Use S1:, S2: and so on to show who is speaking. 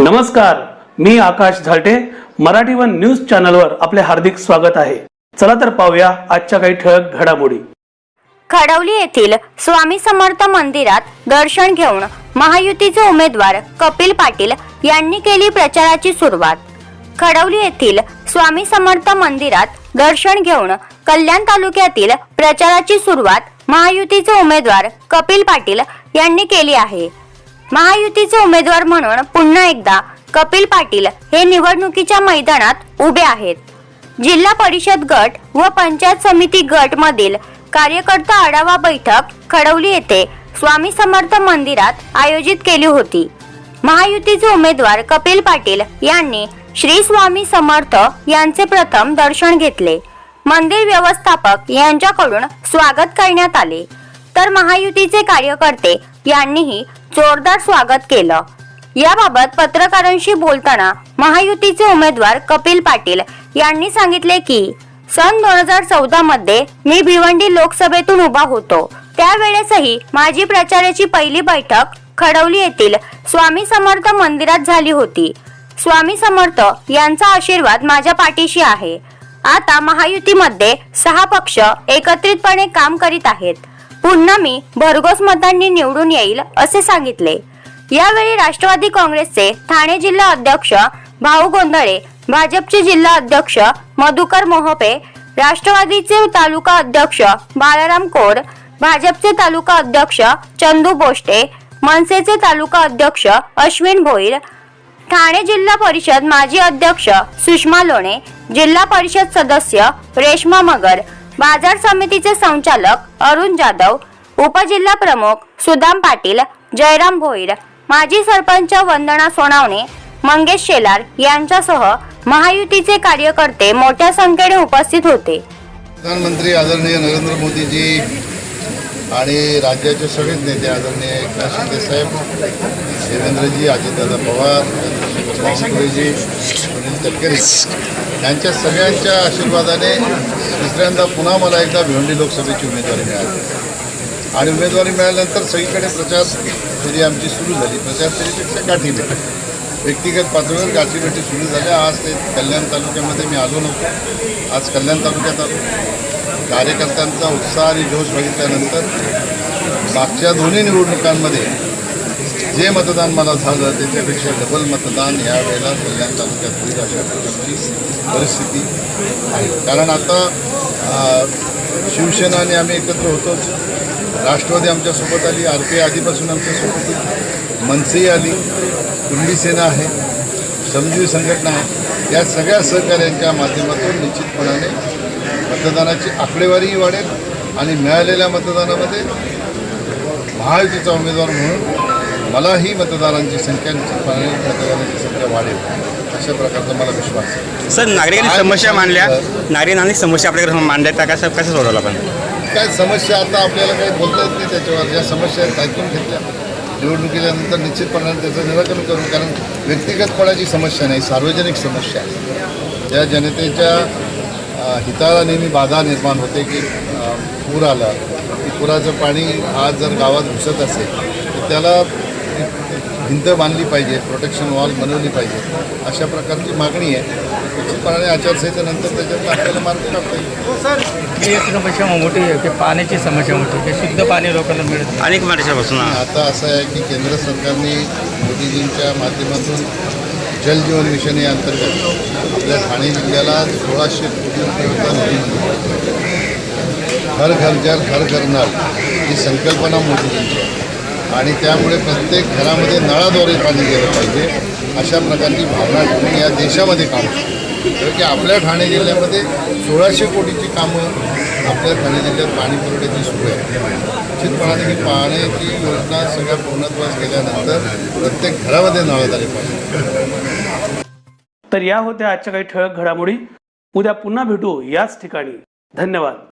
S1: नमस्कार. मी Akash झालटे. Marathi one news चॅनलवर आपले हार्दिक स्वागत आहे. चला तर पाहूया आजच्या काही ठळक घडामोडी.
S2: खडवली येथील स्वामी समर्थ मंदिरात दर्शन घेऊन महायुतीचे उमेदवार कपिल पाटील यांनी केली प्रचाराची सुरुवात. खडवली येथील स्वामी समर्थ मंदिरात दर्शन घेऊन कल्याण तालुक्यातील प्रचाराची सुरुवात महायुतीचे उमेदवार कपिल पाटील यांनी केली आहे. महायुतीचे उमेदवार म्हणून पुन्हा एकदा कपिल पाटील हे निवडणुकीच्या मैदानात उभे आहेत. जिल्हा परिषद गट व पंचायत समिती गट मधील कार्यकर्ता आढावा बैठक खडवली येथे स्वामी समर्थ मंदिरात आयोजित केली होती. महायुतीचे उमेदवार कपिल पाटील यांनी श्री स्वामी समर्थ यांचे प्रथम दर्शन घेतले. मंदिर व्यवस्थापक यांच्याकडून स्वागत करण्यात आले. तर महायुतीचे कार्यकर्ते यांनीही जोरदार स्वागत केलं. याबाबत पत्रकारांशी बोलताना महायुतीचे उमेदवार कपिल पाटील यांनी सांगितले की सन दोन हजार चौदा मध्ये मी भिवंडी लोकसभेतून उभा होतो. त्यावेळेसही माझी प्रचाराची पहिली बैठक खडवली येथील स्वामी समर्थ मंदिरात झाली होती. स्वामी समर्थ यांचा आशीर्वाद माझ्या पाठीशी आहे. आता महायुतीमध्ये सहा पक्ष एकत्रितपणे काम करीत आहेत. पुन्हा मी भरघोस मतांनी निवडून येईल असे सांगितले. यावेळी राष्ट्रवादी काँग्रेसचे ठाणे जिल्हा अध्यक्ष भाऊ गोंधळे भाजपचे जिल्हा अध्यक्ष मधुकर मोहपे राष्ट्रवादीचे तालुका अध्यक्ष बाळाराम कोर भाजपचे तालुका अध्यक्ष चंदू बोष्टे मनसेचे तालुका अध्यक्ष अश्विन भोईर ठाणे जिल्हा परिषद माजी अध्यक्ष सुषमा लोणे जिल्हा परिषद सदस्य रेश्मा मगर बाजार समितीचे संचालक अरुण जाधव उपजिल्हा प्रमुख सुदाम पाटील जयराम भोईर माजी सरपंच वंदना सोनावणे मंगेश शेलार यांच्यासह महायुतीचे कार्यकर्ते मोठ्या संख्येने उपस्थित होते.
S3: प्रधानमंत्री आदरणीय नरेंद्र मोदीजी आणि राज्याचे सगळेच नेते आदरणीय एकनाथ शिंदे साहेब देवेंद्रजी अजितदादा पवार बावनकुळेजी सुनील तटकरे यांच्या सगळ्यांच्या आशीर्वादाने दुसऱ्यांदा पुन्हा मला एकदा भिवंडी लोकसभेची उमेदवारी मिळाली. आणि उमेदवारी मिळाल्यानंतर सगळीकडे प्रचार फेरी आमची सुरू झाली. प्रचार फेरीपेक्षा गाठी भेटी. व्यक्तिगत पातळीवर गाठीभेटी सुरू झाल्या. आज ते कल्याण तालुक्यामध्ये मी आलो नव्हतो. आज कल्याण तालुक्यात आलो. कार्यकर्त्यांचा उत्साह आणि जोश बघितल्यानंतर मागच्या दोन्ही निवडणुकांमध्ये जे मतदान मला झालं त्याच्यापेक्षा डबल मतदान यावेळेला कल्याण तालुक्यात होईल अशा प्रकारची परिस्थिती आहे. कारण आता शिवसेनाने शिवसेना आणि आम्ही एकत्र होतोच. राष्ट्रवादी आमच्यासोबत आली आर पी आधीपासून आमच्यासोबत होती. मनसेही आली कुणबी सेना आहे समजून संघटना आहे. या सगळ्या सहकार्यांच्या माध्यमातून निश्चितपणाने मतदानाची आकडेवारीही वाढेल आणि मिळालेल्या मतदानामध्ये महायुतीचा उमेदवार म्हणून मलाही मतदारांची संख्या निश्चितपणे मतदारांची संख्या वाढेल अशा प्रकारचा मला विश्वास आहे.
S4: सर नागरिकांनी समस्या मांडल्या. नागरिकांनी समस्या आपल्याकडे मांडल्या त्या कसं कसं सोडवलं आपण?
S3: काय समस्या आता आपल्याला काही बोलता येत नाही त्याच्यावर. ज्या समस्या ऐकून घेतल्या. निवडणुकीच्यानंतर निश्चितपणाने त्याचं निराकरण करू. कारण व्यक्तिगतपणाची समस्या नाही सार्वजनिक समस्या आहे. ज्या जनतेच्या हिताला नेहमी बाधा निर्माण होते की पूर आला. की पुराचं पाणी आज जर गावात घुसत असेल तर त्याला भिंत बांधली पाहिजे प्रोटेक्शन वॉल बनवली पाहिजे अशा प्रकारची मागणी आहे. निश्चितपणाने आचारसंहितेनंतर त्याच्यात आपल्याला मार्ग काढता येईल.
S5: ही एक समस्या मोठी आहे की पाण्याची समस्या मोठी आहे की शुद्ध पाणी लोकांना मिळत नाही.
S4: अनेक वर्षापासून
S3: आता असं आहे की केंद्र सरकारने मोदीजींच्या माध्यमातून जल जीवन मिशन या अंतर्गत आपल्या ठाणे जिल्ह्याला सोळाशे कोटी रुपये अनुदान दिलं. हर घर जल हर घर नळ ही संकल्पना मोदीजींची आहे. आणि त्यामुळे प्रत्येक घरामध्ये नळाद्वारे पाणी गेलं पाहिजे अशा प्रकारची भावना ठेवून या देशामध्ये काम कारण की आपल्या ठाणे जिल्ह्यामध्ये सोळाशे कोटीची कामं आपल्या ठाणे जिल्ह्यात पाणी पुरवठ्याची सुरू आहे निश्चितपणाने ही पाण्याची योजना सगळ्या पूर्णत्वास गेल्यानंतर प्रत्येक घरामध्ये नळाद्वारे पाहिजे
S1: तर या होत्या आजच्या काही ठळक घडामोडी. उद्या पुन्हा भेटू याच ठिकाणी. धन्यवाद.